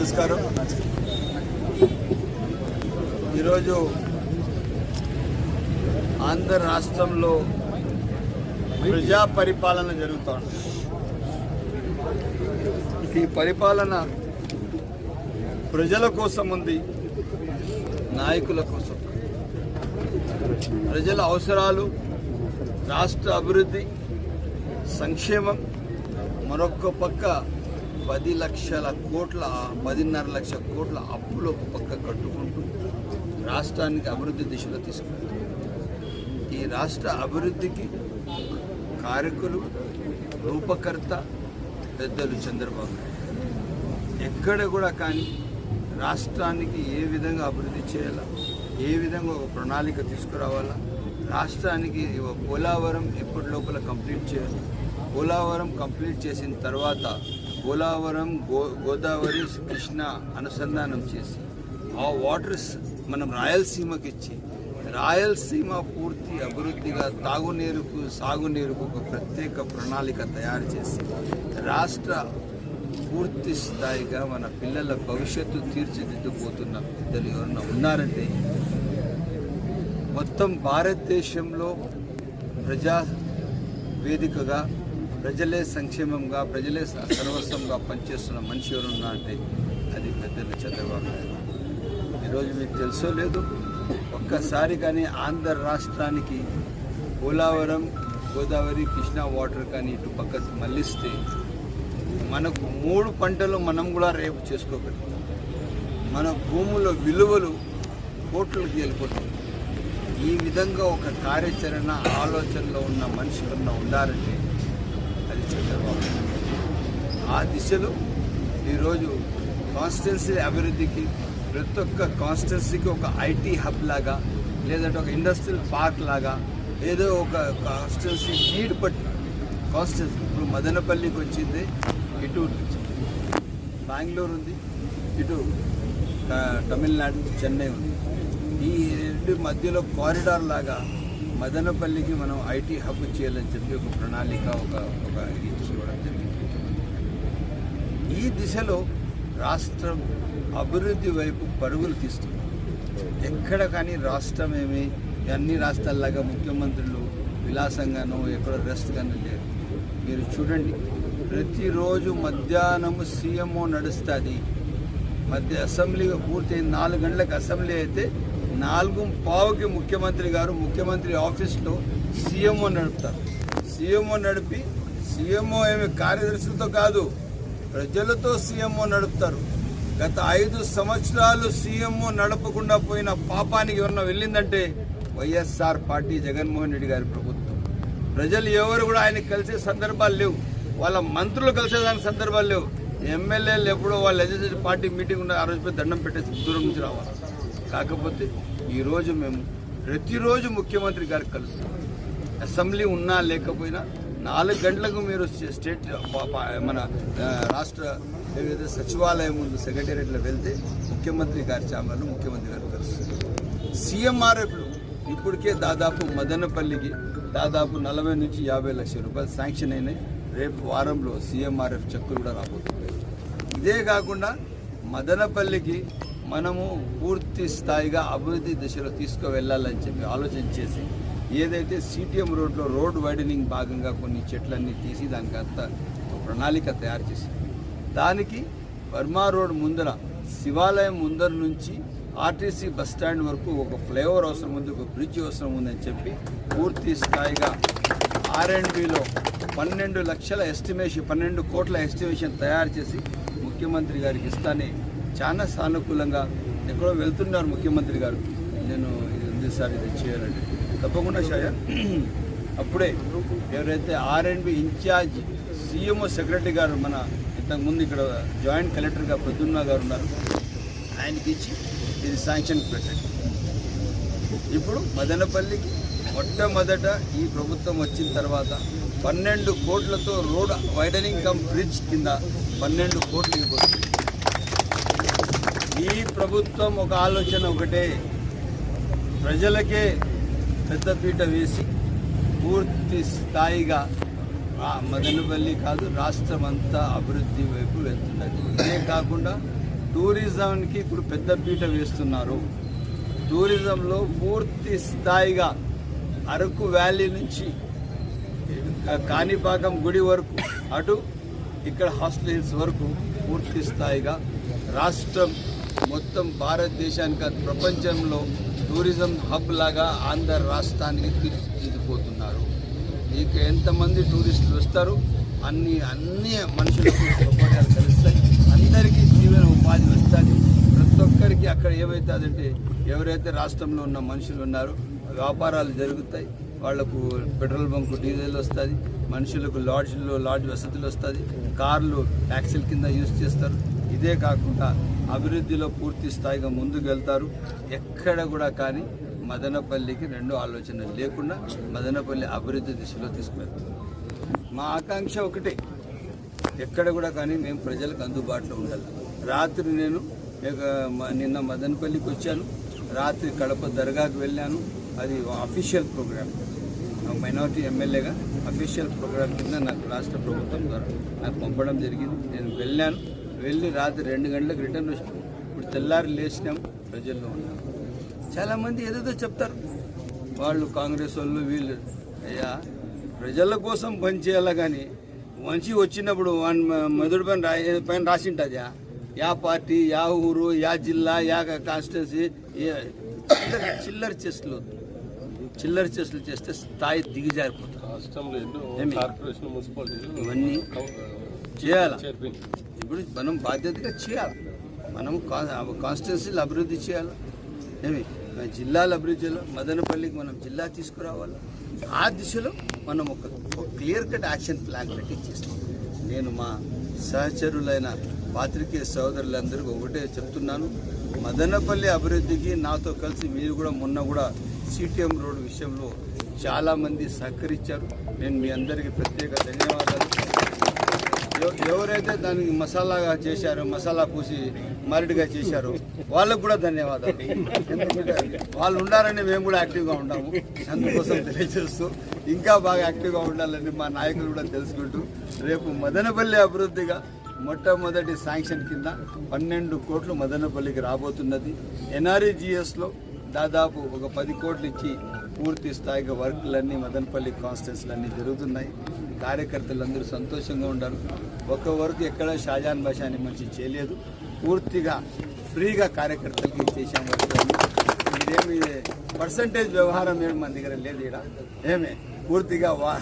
నమస్కారం. ఈరోజు ఆంధ్ర రాష్ట్రంలో ప్రజా పరిపాలన జరుగుతోంది ఈ పరిపాలన ప్రజల కోసం ఉంది నాయకుల కోసం. ప్రజల అవసరాలు రాష్ట్ర అభివృద్ధి సంక్షేమం మరొక పక్క పది లక్షల కోట్ల పదిన్నర లక్షల కోట్ల అప్పులు ఒక పక్క కట్టుకుంటూ రాష్ట్రానికి అభివృద్ధి దిశలో తీసుకెళ్తారు ఈ రాష్ట్ర అభివృద్ధికి కారకులు రూపకర్త పెద్దలు చంద్రబాబు నాయుడు. ఎక్కడ కూడా కానీ రాష్ట్రానికి ఏ విధంగా అభివృద్ధి చేయాలా ఏ విధంగా ఒక ప్రణాళిక తీసుకురావాలా రాష్ట్రానికి పోలవరం ఎప్పటి లోపల కంప్లీట్ చేయాలి పోలవరం కంప్లీట్ చేసిన తర్వాత పోలవరం గో గోదావరి కృష్ణ అనుసంధానం చేసి ఆ వాటర్స్ మనం రాయలసీమకి ఇచ్చి రాయలసీమ పూర్తి అభివృద్ధిగా తాగునీరుకు సాగునీరుకు ఒక ప్రత్యేక ప్రణాళిక తయారు చేసి రాష్ట్ర పూర్తి స్థాయిగా మన పిల్లల భవిష్యత్తు తీర్చిదిద్దుపోతున్న పెద్దలు ఎవరన్నా ఉన్నారంటే మొత్తం భారతదేశంలో ప్రజా వేదికగా ప్రజలే సంక్షేమంగా ప్రజలే సర్వస్వంగా పనిచేస్తున్న మనిషి ఎవరున్నా అంటే అది పెద్దలు చంద్రబాబు నాయుడు. ఈరోజు మీకు తెలుసో లేదు ఒక్కసారి కానీ ఆంధ్ర రాష్ట్రానికి పోలావరం గోదావరి కృష్ణా వాటర్ కానీ ఇటు పక్కకు మళ్ళిస్తే మనకు మూడు పంటలు మనం కూడా రేపు చేసుకోగలుగుతాం. మన భూముల విలువలు కోట్లకి వెళ్ళిపోతుంది ఈ విధంగా ఒక కార్యాచరణ ఆలోచనలో ఉన్న మనిషి ఉన్న ఉండాలంటే చంద్రబాబు ఆ దిశలో ఈరోజు కాన్స్టిట్యున్సీ అభివృద్ధికి ప్రతి ఒక్క కాన్స్టిట్యున్సీకి ఒక ఐటీ హబ్ లాగా లేదంటే ఒక ఇండస్ట్రియల్ పార్క్ లాగా ఏదో ఒక కాన్స్టిట్యున్సీ నీడ్ పట్టి కాన్స్టిట్యున్సీ ఇప్పుడు మదనపల్లికి వచ్చింది ఇటు బెంగళూరు ఉంది ఇటు తమిళనాడు చెన్నై ఉంది. ఈ రెండు మధ్యలో కారిడార్ లాగా మదనపల్లికి మనం ఐటీ హబ్ చేయాలని చెప్పి ఒక ప్రణాళిక ఒక ఒక ఇది చూడడం జరిగింది. ఈ దిశలో రాష్ట్రం అభివృద్ధి వైపు పరుగులు తీస్తుంది. ఎక్కడ కానీ రాష్ట్రం ఏమి అన్ని రాష్ట్రాల్లాగా ముఖ్యమంత్రులు విలాసంగానో ఎక్కడ రెస్ట్ కానీ లేరు మీరు చూడండి ప్రతిరోజు మధ్యాహ్నము సీఎంఓ నడుస్తుంది. మధ్య అసెంబ్లీ పూర్తయిన నాలుగు గంటలకు అసెంబ్లీ అయితే నాలుగు పావుకి ముఖ్యమంత్రి గారు ముఖ్యమంత్రి ఆఫీస్లో సీఎంఓ నడుపుతారు. సీఎంఓ నడిపి సీఎంఓ ఏమి కార్యదర్శులతో కాదు ప్రజలతో సీఎంఓ నడుపుతారు. గత ఐదు సంవత్సరాలు సీఎంఓ నడపకుండా పోయిన పాపానికి ఎవరన్నా వెళ్ళిందంటే వైఎస్ఆర్ పార్టీ జగన్మోహన్ రెడ్డి గారి ప్రభుత్వం. ప్రజలు ఎవరు కూడా ఆయన కలిసే సందర్భాలు లేవు. వాళ్ళ మంత్రులు కలిసేదానికి సందర్భాలు లేవు. ఎమ్మెల్యేలు ఎప్పుడో వాళ్ళ లెజిస్లేటివ్ పార్టీ మీటింగ్ ఉన్న ఆ రోజు దండం పెట్టేసి దూరం నుంచి రావాలి. కాకపోతే ఈరోజు మేము ప్రతిరోజు ముఖ్యమంత్రి గారికి కలుస్తాం. అసెంబ్లీ ఉన్నా లేకపోయినా నాలుగు గంటలకు మీరు స్టే- స్టేట్ మన రాష్ట్ర ఏదైతే సచివాలయం ముందు సెక్రటేరియట్లో వెళ్తే ముఖ్యమంత్రి గారి చాంబర్లో ముఖ్యమంత్రి గారు కలుస్తారు. సీఎంఆర్ఎఫ్లు ఇప్పటికే దాదాపు మదనపల్లికి దాదాపు నలభై నుంచి యాభై లక్షల రూపాయలు శాంక్షన్ అయినాయి. రేపు వారంలో సీఎంఆర్ఎఫ్ చెక్కులు కూడా రాబోతున్నాయి. ఇదే కాకుండా మదనపల్లికి మనము పూర్తి స్థాయిగా అభివృద్ధి దిశలో తీసుకువెళ్ళాలని చెప్పి ఆలోచన చేసి ఏదైతే సిటిఎం రోడ్లో రోడ్ వైడనింగ్ భాగంగా కొన్ని చెట్లన్నీ తీసి దానికి అంత ఒక ప్రణాళిక తయారు చేసి దానికి వర్మా రోడ్ ముందర శివాలయం ముందర నుంచి ఆర్టీసీ బస్ స్టాండ్ వరకు ఒక ఫ్లైఓవర్ అవసరం ఉంది ఒక బ్రిడ్జ్ అవసరం ఉందని చెప్పి పూర్తి స్థాయిగా ఆర్ పన్నెండు లక్షల ఎస్టిమేషన్ పన్నెండు కోట్ల ఎస్టిమేషన్ తయారు చేసి ముఖ్యమంత్రి గారికి ఇస్తానే చాలా సానుకూలంగా ఎక్కడో వెళ్తున్నారు ముఖ్యమంత్రి గారు. నేను ఇది ఉంది సార్ ఇది చేయాలంటే. తప్పకుండా షాయ. అప్పుడే ఎవరైతే R and B incharge CMO secretary గారు మన ఇంతకుముందు ఇక్కడ జాయింట్ కలెక్టర్గా ప్రద్యుమ్న గారు ఉన్నారు. ఆయనకి ఇచ్చి ఇది శాంక్షన్ పెట్టండి. ఇప్పుడు మదనపల్లికి మొట్టమొదట ఈ ప్రభుత్వం వచ్చిన తర్వాత పన్నెండు కోట్లతో రోడ్ వైడనింగ్ కమ్ బ్రిడ్జ్ కింద పన్నెండు కోట్లు ఇవ్వబోతుంది ఈ ప్రభుత్వం ఒక ఆలోచన ఒకటే. ప్రజలకే పెద్దపీట వేసి పూర్తి స్థాయిగా మదనపల్లి కాదు రాష్ట్రం అంతా అభివృద్ధి వైపు వెళ్తున్నది. ఇదే కాకుండా టూరిజంకి ఇప్పుడు పెద్ద పీట వేస్తున్నారు. టూరిజంలో పూర్తి స్థాయిగా అరకు వ్యాలీ నుంచి కాణిపాకం గుడి వరకు అటు ఇక్కడ హాస్టల్ హిల్స్ వరకు పూర్తి స్థాయిగా రాష్ట్రం మొత్తం భారతదేశానికి ప్రపంచంలో టూరిజం హబ్ లాగా ఆంధ్ర రాష్ట్రానికి తీర్చిదిద్దుపోతున్నారు ఇక ఎంతమంది టూరిస్టులు వస్తారు? అన్ని అన్ని మనుషులకు సౌకర్యాలు కలుస్తాయి. అందరికీ జీవన ఉపాధి వస్తుంది. ప్రతి ఒక్కరికి అక్కడ ఏమవుతుందంటే ఎవరైతే రాష్ట్రంలో ఉన్న మనుషులు ఉన్నారో వ్యాపారాలు జరుగుతాయి. వాళ్ళకు పెట్రోల్ బంకు డీజిల్ వస్తుంది. మనుషులకు లాడ్జ్లో లాడ్జ్ వసతులు వస్తుంది. కార్లు ట్యాక్సీల కింద యూజ్ చేస్తారు. ఇదే కాకుండా అభివృద్ధిలో పూర్తి స్థాయిగా ముందుకు వెళ్తారు ఎక్కడ కూడా కానీ మదనపల్లికి రెండు ఆలోచనలు లేకుండా మదనపల్లి అభివృద్ధి దిశలో తీసుకువెళ్తారు. మా ఆకాంక్ష ఒకటే ఎక్కడ కూడా కానీ మేము ప్రజలకు అందుబాటులో ఉండాలి. రాత్రి నేను నిన్న మదనపల్లికి వచ్చాను. రాత్రి కడప దర్గాకు వెళ్ళాను. అది అఫీషియల్ ప్రోగ్రామ్ మైనారిటీ ఎమ్మెల్యేగా అఫీషియల్ ప్రోగ్రామ్ కింద నాకు రాష్ట్ర ప్రభుత్వం ద్వారా నాకు పంపడం జరిగింది. నేను వెళ్ళాను. వెళ్ళి రాత్రి రెండు గంటలకు రిటర్న్ వచ్చాను. ఇప్పుడు తెల్లారి లేచినాం ప్రజల్లో ఉన్నాం. చాలామంది ఏదేదో చెప్తారు. వాళ్ళు కాంగ్రెస్ వాళ్ళు వీళ్ళు. అయ్యా ప్రజల కోసం పనిచేయాలి కానీ మంచి వచ్చినప్పుడు వాని మెదడు పైన రా పైన రాసింటుందా యా పార్టీ యా ఊరు యా జిల్లా యా కాన్స్టిట్యున్సీ చిల్లర చిల్లర చెస్టులు. చిల్లర చెస్టులు చేస్తే స్థాయి దిగజారిపోతుంది ఇవన్నీ చేయాలి? ఇప్పుడు మనం బాధ్యతగా చేయాలి? మనం కాన్స్టిట్యున్సీలు అభివృద్ధి చేయాలి? ఏమి? జిల్లాలు అభివృద్ధి చేయాలి? మదనపల్లికి మనం జిల్లా తీసుకురావాలి? ఆ దిశలో మనం ఒక క్లియర్ కట్ యాక్షన్ ప్లాన్ పెట్టి చేస్తాం నేను మా సహచరులైన పాత్రికేయ సోదరులందరికీ ఒకటే చెప్తున్నాను. మదనపల్లి అభివృద్ధికి నాతో కలిసి మీరు కూడా మొన్న కూడా సిటిఎం రోడ్ విషయంలో చాలామంది సహకరించారు. నేను మీ అందరికీ ప్రత్యేక ధన్యవాదాలు. ఎవరైతే దానికి మసాలాగా చేశారో మసాలా పూసి మరడిగా చేశారో వాళ్ళకు కూడా ధన్యవాదాలు. ఎందుకంటే వాళ్ళు ఉండాలని మేము కూడా యాక్టివ్గా ఉంటాము. అందుకోసం తెలియజేస్తూ ఇంకా బాగా యాక్టివ్గా ఉండాలని మా నాయకులు కూడా తెలుసుకుంటూ రేపు మదనపల్లి అభివృద్ధిగా మొట్టమొదటి శాంక్షన్ కింద పన్నెండు కోట్లు మదనపల్లికి రాబోతున్నది. ఎన్ఆర్ఈజిఎస్లో దాదాపు ఒక పది కోట్లు ఇచ్చి పూర్తి స్థాయిగా వర్క్లన్నీ మదనపల్లి కాన్స్టెన్స్లన్నీ జరుగుతున్నాయి. కార్యకర్తలందరూ సంతోషంగా ఉండరు ఒక్క వరకు ఎక్కడ షాజాన్ భాషాని మంచి చేయలేదు. పూర్తిగా ఫ్రీగా కార్యకర్తలకి ఇచ్చేసాం వర్కులన్నీ ఇదేమి పర్సంటేజ్ వ్యవహారం ఏమి మన దగ్గర లేదు ఇక్కడ ఏమే? పూర్తిగా వా